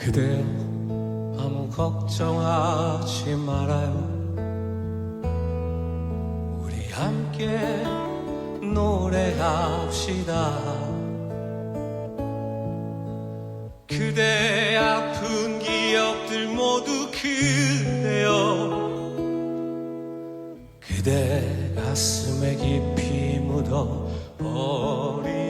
그대여 아무 걱정하지 말아요. 우리 함께 노래합시다. 그대 아픈 기억들 모두 그대여 그대 가슴에 깊이 묻어 버리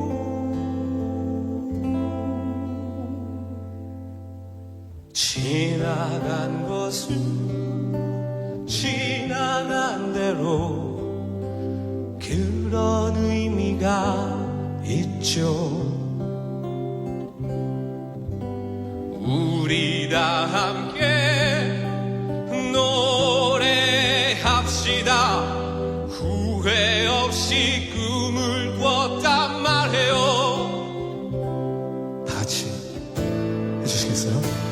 지나간 것은 지나간 대로 그런 의미가 있죠. 우리 다 함께 노래합시다. 후회 없이 꿈을 꿨단 말해요. 다 같이 해주시겠어요?